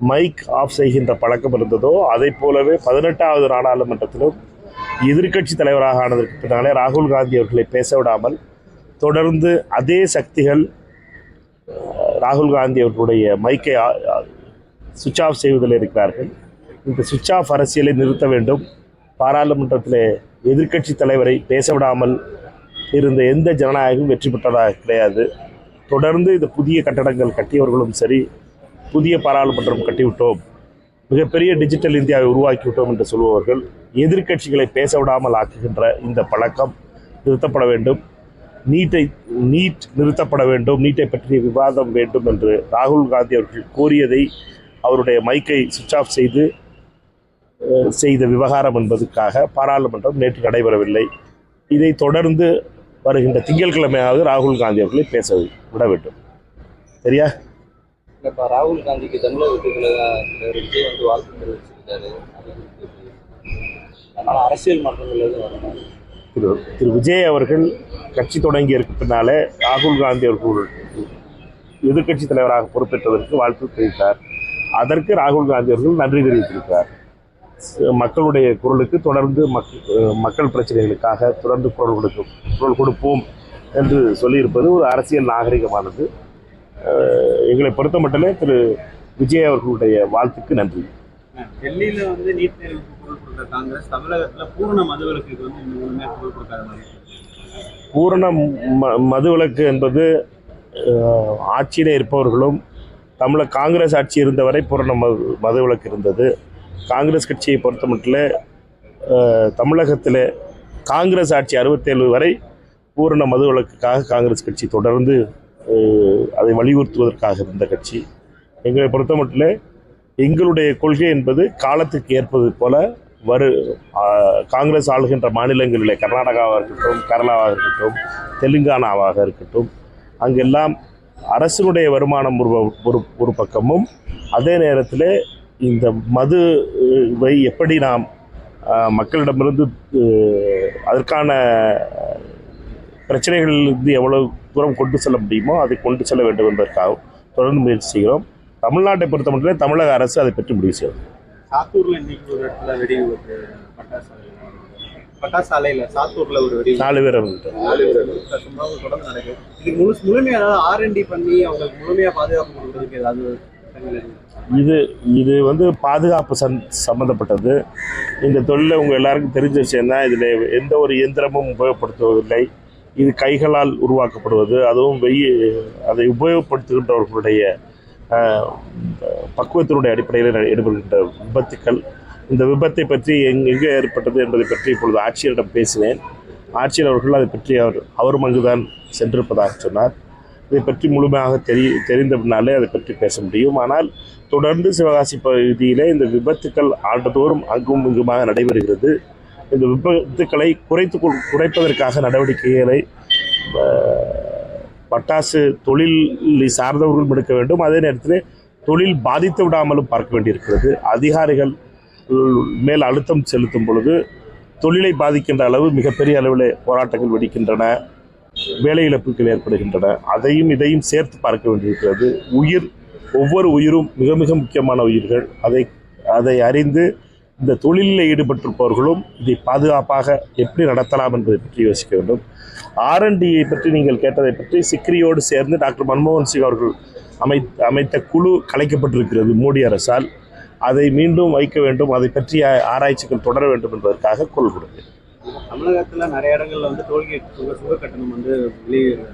Mic of செய்கின்ற பழக்கம் இருந்ததோ அதை போலவே பதினெட்டாவது நாடாளுமன்றத்திலும் எதிர்க்கட்சி தலைவராக ஆனதற்கு பின்னாலே ராகுல் காந்தி அவர்களை பேச விடாமல் தொடர்ந்து அதே சக்திகள் ராகுல் காந்தி அவர்களுடைய மைக்கை சுவிட்ச் ஆஃப் செய்வதில் இருக்கிறார்கள். இந்த சுவிட்ச் ஆஃப் அரசியலை நிறுத்த வேண்டும். பாராளுமன்றத்தில் எதிர்க்கட்சி தலைவரை பேசவிடாமல் இருந்த எந்த ஜனநாயகம் வெற்றி பெற்றதாக கிடையாது. தொடர்ந்து இந்த புதிய கட்டடங்கள் கட்டியவர்களும் சரி புதிய பாராளுமன்றம் கட்டிவிட்டோம். மிகப்பெரிய டிஜிட்டல் இந்தியாவை உருவாக்கிவிட்டோம் என்று சொல்பவர்கள் எதிர்க்கட்சிகளை பேச விடாமல் ஆக்குகின்ற இந்த பழக்கம் நிறுத்தப்பட வேண்டும். நீட்டை நீட் நிறுத்தப்பட வேண்டும். நீட்டை பற்றிய விவாதம் வேண்டும் என்று ராகுல் காந்தி அவர்கள் கோரியதை அவருடைய மைக்கை சுவிட்ச் ஆஃப் செய்து செய்த விவகாரம் என்பதற்காக பாராளுமன்றம் நேற்று நடைபெறவில்லை. இதை தொடர்ந்து வருகின்ற திங்கட்கிழமையாவது ராகுல் காந்தி அவர்களை பேச விட வேண்டும். சரியா? இப்போ ராகுல் காந்திக்கு தமிழகத்துக்குள்ள விஜய் வந்து வாழ்த்து தெரிவிச்சிருக்காரு. அதனால அரசியல் மாற்றங்கள் எதுவும் வரணும் திரு திரு விஜய் அவர்கள் கட்சி தொடங்கியதற்கு இருக்கிறதுனால ராகுல் காந்தி அவர்கள் எதிர்க்கட்சி தலைவராக பொறுப்பேற்றதற்கு வாழ்த்து தெரிவித்தார். அதற்கு ராகுல் காந்தி அவர்கள் நன்றி தெரிவித்திருக்கிறார். மக்களுடைய குரலுக்கு தொடர்ந்து மக் மக்கள் பிரச்சனைகளுக்காக தொடர்ந்து குரல் கொடுக்கும் குரல் கொடுப்போம் என்று சொல்லியிருப்பது ஒரு அரசியல் நாகரிகமானது. எங்களை பொறுத்த மட்டிலே திரு விஜய் அவர்களுடைய வாழ்த்துக்கு நன்றி டெல்லியில வந்து நீட் தேர்வுக்கு குரல் கொடுத்த காங்கிரஸ் தமிழகத்துல பூரண மதுவிலக்குக்கு வந்து இன்னும் ஒண்ணுமே குரல் கொடுக்காத மாதிரி இருக்கு. பூரண ம மதுவிலக்கு என்பது ஆட்சியிலே இருப்பவர்களும் தமிழக காங்கிரஸ் ஆட்சி இருந்தவரை பூரண மது மதுவிலக்கு இருந்தது காங்கிரஸ் கட்சியை பொறுத்த மட்டில் தமிழகத்தில் காங்கிரஸ் ஆட்சி அறுபத்தேழு வரை பூரண மதுவிலக்குக்காக காங்கிரஸ் கட்சி தொடர்ந்து அதை வலியுறுத்துவதற்காக இருந்த கட்சி. எங்களை பொறுத்த மட்டும் எங்களுடைய கொள்கை என்பது காலத்துக்கு ஏற்பது போல வரு காங்கிரஸ் ஆளுகின்ற மாநிலங்களிலே கர்நாடகாவாக இருக்கட்டும் கேரளாவாக இருக்கட்டும் தெலுங்கானாவாக இருக்கட்டும் அங்கெல்லாம் அரசினுடைய வருமானம் ஒரு ஒரு ஒரு பக்கமும் அதே நேரத்தில் இந்த மதுவை எப்படி நாம் மக்களிடமிருந்து அதற்கான பிரச்சனைகளிலிருந்து எவ்வளவு தூரம் கொண்டு செல்ல முடியுமோ அதை கொண்டு செல்ல வேண்டும் என்பதற்காக தொடர்ந்து முயற்சி செய்கிறோம். தமிழ்நாட்டை பொறுத்த மட்டும் தமிழக அரசு அதை பற்றி முடிவு செய்யும். சாத்தூர்ல இன்னைக்கு ஒரு இடத்துல வெடி சாத்தூர்ல ஒரு வெடி. நாலு பேர் நாலு பேர் இந்த சம்பவம் தொடர்ந்து நடக்குது. இது முழு முழுமையா ஏதாவது ஆர்என்டி பண்ணி அவங்களுக்கு முழுமையா பாதுகாப்பு கொடுக்கறதுக்கு ஏதாவது? இது இது வந்து பாதுகாப்பு சம் சம்மந்தப்பட்டது இந்த தொழிலை உங்கள் எல்லாருக்கும் தெரிஞ்ச விஷயம் தான் இதில் எந்த ஒரு இயந்திரமும் உபயோகப்படுத்துவதில்லை. இது கைகளால் உருவாக்கப்படுவது அதுவும் வெயில் அதை உபயோகப்படுத்துகின்றவர்களுடைய பக்குவத்தினுடைய அடிப்படையில் ஏற்படுகின்ற விபத்துக்கள். இந்த விபத்தை பற்றி எங் எங்கே ஏற்பட்டது என்பதை பற்றி இப்பொழுது ஆட்சியரிடம் பேசினேன். ஆட்சியர் அவர்கள் அதை பற்றி அவர் அவரும் அங்குதான் சென்றிருப்பதாக சொன்னார். இதை பற்றி முழுமையாக தெரி தெரிந்த பின்னாலே அதை பற்றி பேச முடியும். ஆனால் தொடர்ந்து சிவகாசி பகுதியிலே இந்த விபத்துக்கள் ஆண்டுதோறும் அங்கும் இங்குமாக நடைபெறுகிறது. இந்த விபத்துக்களை குறைத்து குறைப்பதற்காக நடவடிக்கைகளை பட்டாசு தொழிலை சார்ந்தவர்களும் எடுக்க வேண்டும். அதே நேரத்தில் தொழில் பாதித்து விடாமலும் பார்க்க வேண்டியிருக்கிறது. அதிகாரிகள் மேல் அழுத்தம் செலுத்தும் பொழுது தொழிலை பாதிக்கின்ற அளவு மிகப்பெரிய அளவில் போராட்டங்கள் வெடிக்கின்றன வேலை இழப்புகள் ஏற்படுகின்றன. அதையும் இதையும் சேர்த்து பார்க்க வேண்டியிருக்கிறது. உயிர் ஒவ்வொரு உயிரும் மிக மிக முக்கியமான உயிர்கள். அதை அதை அறிந்து இந்த தொழிலில் ஈடுபட்டிருப்பவர்களும் இதை பாதுகாப்பாக எப்படி நடத்தலாம் என்பதை பற்றி யோசிக்க வேண்டும். ஆர்என்டியை பற்றி நீங்கள் கேட்டதை பற்றி சிக்ரியோடு சேர்ந்து டாக்டர் மன்மோகன் சிங் அவர்கள் அமை அமைத்த குழு கலைக்கப்பட்டிருக்கிறது மோடி அரசால். அதை மீண்டும் வைக்க வேண்டும் அதை பற்றிய ஆராய்ச்சிகள் தொடர வேண்டும் என்பதற்காக குரல் கொடுக்கிறேன் தமிழகத்தில் நிறைய இடங்கள்ல வந்து டோல்கேட் சுக சுக கட்டணம் வந்து வெளியேறும்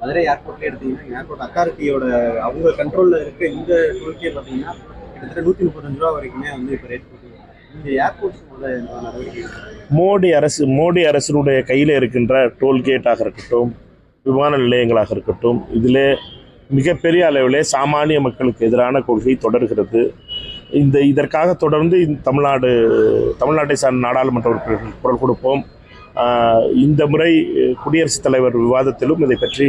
மதுரை ஏர்போர்ட்லேயே எடுத்தீங்கன்னா ஏர்போர்ட் அத்தாரிட்டியோட அவங்க கண்ட்ரோலில் இருக்க இந்த டோல்கேட் பார்த்தீங்கன்னா கிட்டத்தட்ட நூற்றி முப்பத்தஞ்சு ரூபா வரைக்குமே வந்து இப்போ ரேட் போட்டு மோடி அரசு மோடி அரசினுடைய கையில் இருக்கின்ற டோல்கேட்டாக இருக்கட்டும் விமான நிலையங்களாக இருக்கட்டும் இதில் மிகப்பெரிய அளவிலே சாமானிய மக்களுக்கு எதிரான கொள்கை தொடர்கிறது. இந்த இதற்காக தொடர்ந்து இந்த தமிழ்நாடு தமிழ்நாட்டை சார்ந்த நாடாளுமன்ற உறுப்பினர்கள் குரல் கொடுப்போம். இந்த முறை குடியரசுத் தலைவர் விவாதத்திலும் இதை பற்றி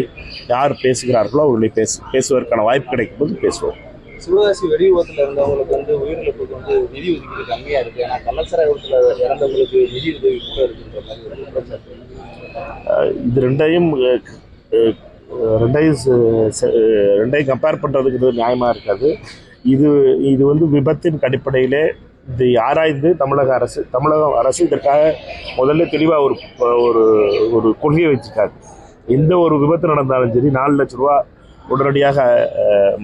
யார் பேசுகிறார்களோ அவர்களை பேசு பேசுவதற்கான வாய்ப்பு கிடைக்கும் போது பேசுவோம். சிவகாசி வெடிவத்தில் இருந்தவங்களுக்கு வந்து உயிரிழப்புக்கு வந்து நிதி ஒதுக்கீடு கம்மியாக இருக்குது ஏன்னா கள்ளச்சாராய விபத்தில் இறந்தவங்களுக்கு நிதி உதவி கூட இருக்குன்ற மாதிரி ஒரு குற்றச்சாட்டு இது ரெண்டையும் ரெண்டையும் ரெண்டையும் கம்பேர் பண்ணுறதுக்கு இது நியாயமாக இருக்காது. இது இது வந்து விபத்தின் அடிப்படையிலே இதை ஆராய்ந்து தமிழக அரசு தமிழக அரசு இதற்காக முதல்ல தெளிவாக ஒரு ஒரு ஒரு கொள்கையை வச்சுருக்காங்க எந்த ஒரு விபத்து நடந்தாலும் சரி நாலு லட்ச ரூபா உடனடியாக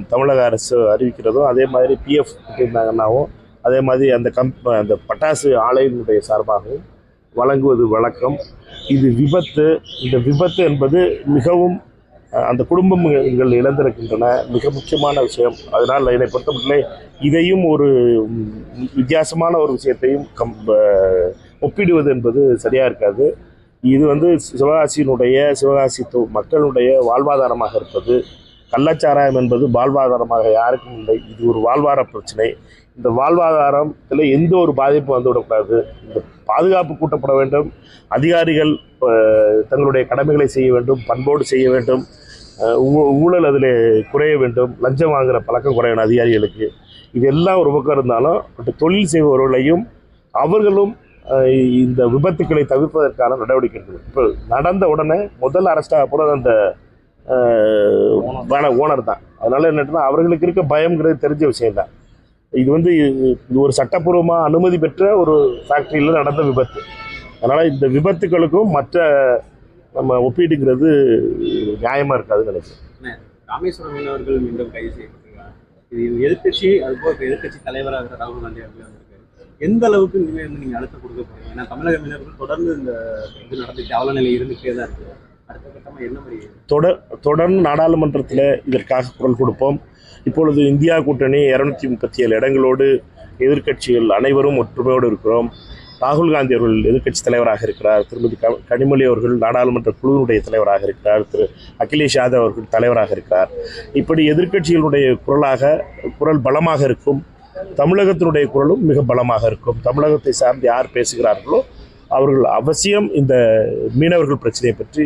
தமிழக அரசு அறிவிக்கிறதோ அதே மாதிரி பிஎஃப் இருந்தாங்கன்னாவும் அதே மாதிரி அந்த கம்ப் அந்த பட்டாசு ஆலையினுடைய சார்பாகவும் வழங்குவது வழக்கம். இது விபத்து. இந்த விபத்து என்பது மிகவும் அந்த குடும்பங்கள் இழந்திருக்கின்றன. மிக முக்கியமான விஷயம். அதனால் என்னை பொறுத்தமட்டிலே இதையும் ஒரு வித்தியாசமான ஒரு விஷயத்தையும் கம் ஒப்பிடுவது என்பது சரியாக இருக்காது. இது வந்து சிவகாசியினுடைய சிவகாசி மக்களுடைய வாழ்வாதாரமாக இருப்பது. கள்ளச்சாராயம் என்பது வாழ்வாதாரமாக யாருக்கும் இல்லை. இது ஒரு வாழ்வார பிரச்சனை. இந்த வாழ்வாதாரத்தில் எந்த ஒரு பாதிப்பும் வந்துவிடக்கூடாது. இந்த பாதுகாப்பு கூட்டப்பட வேண்டும். அதிகாரிகள் தங்களுடைய கடமைகளை செய்ய வேண்டும். பண்போடு செய்ய வேண்டும். ஊ- ஊழல் அதில் குறைய வேண்டும். லஞ்சம் வாங்குகிற பழக்கம் குறையணும் அதிகாரிகளுக்கு. இதெல்லாம் ஒரு பக்கம் இருந்தாலும் பட் தொழில் செய்பவர்களையும் அவர்களும் இந்த விபத்துக்களை தவிர்ப்பதற்கான நடவடிக்கை இருக்குது இப்போ நடந்த உடனே முதல் அரெஸ்டாக போகிறது அந்த ஓனர் தான். அதனால என்னன்னா அவர்களுக்கு இருக்க பயம்ங்கிறது தெரிஞ்ச விஷயம்தான். இது வந்து இது ஒரு சட்டப்பூர்வமாக அனுமதி பெற்ற ஒரு ஃபேக்ட்ரியில் நடந்த விபத்து. அதனால் இந்த விபத்துகளுக்கும் மற்ற நம்ம ஒப்பீடுங்கிறது நியாயமாக இருக்காதுன்னு நினைக்கிறேன். ராமேஸ்வரம் மீனவர்கள் மீண்டும் கைது செய்யப்பட்டிருக்காங்க. இது எதிர்க்கட்சி அதுபோல் இப்போ எதிர்க்கட்சி தலைவராக ராகுல் காந்தி அவர்கள் எந்த அளவுக்கு இனிமேல் வந்து நீங்க அழுத்தம் கொடுக்க போறீங்க? ஏன்னா தமிழக மீனவர்கள் தொடர்ந்து இந்த இது நடந்துட்டு அவல நிலை இருந்துகிட்டே தான் இருக்குது தொடர் தொடர்ந்து நாடாளுமன்றத்தில் இதற்காக குரல் கொடுப்போம். இப்பொழுது இந்தியா கூட்டணி இரநூத்தி முப்பத்தி ஏழு இடங்களோடு எதிர்க்கட்சிகள் அனைவரும் ஒற்றுமையோடு இருக்கிறோம். ராகுல் காந்தி அவர்கள் எதிர்க்கட்சி தலைவராக இருக்கிறார். திருமதி க கனிமொழி அவர்கள் நாடாளுமன்ற குழுவினுடைய தலைவராக இருக்கிறார். திரு அகிலேஷ் யாதவ் அவர்கள் தலைவராக இருக்கிறார். இப்படி எதிர்க்கட்சிகளுடைய குரலாக குரல் பலமாக இருக்கும். தமிழகத்தினுடைய குரலும் மிக பலமாக இருக்கும். தமிழகத்தை சார்ந்து யார் பேசுகிறார்களோ அவர்கள் அவசியம் இந்த மீனவர்கள் பிரச்சனையை பற்றி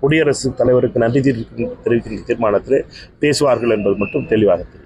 குடியரசுத் தலைவருக்கு நன்றி தெரிவிக்கும் தெரிவிக்கின்ற தீர்மானத்தில் பேசுவார்கள் என்பது மட்டும் தெளிவாக தெரியும்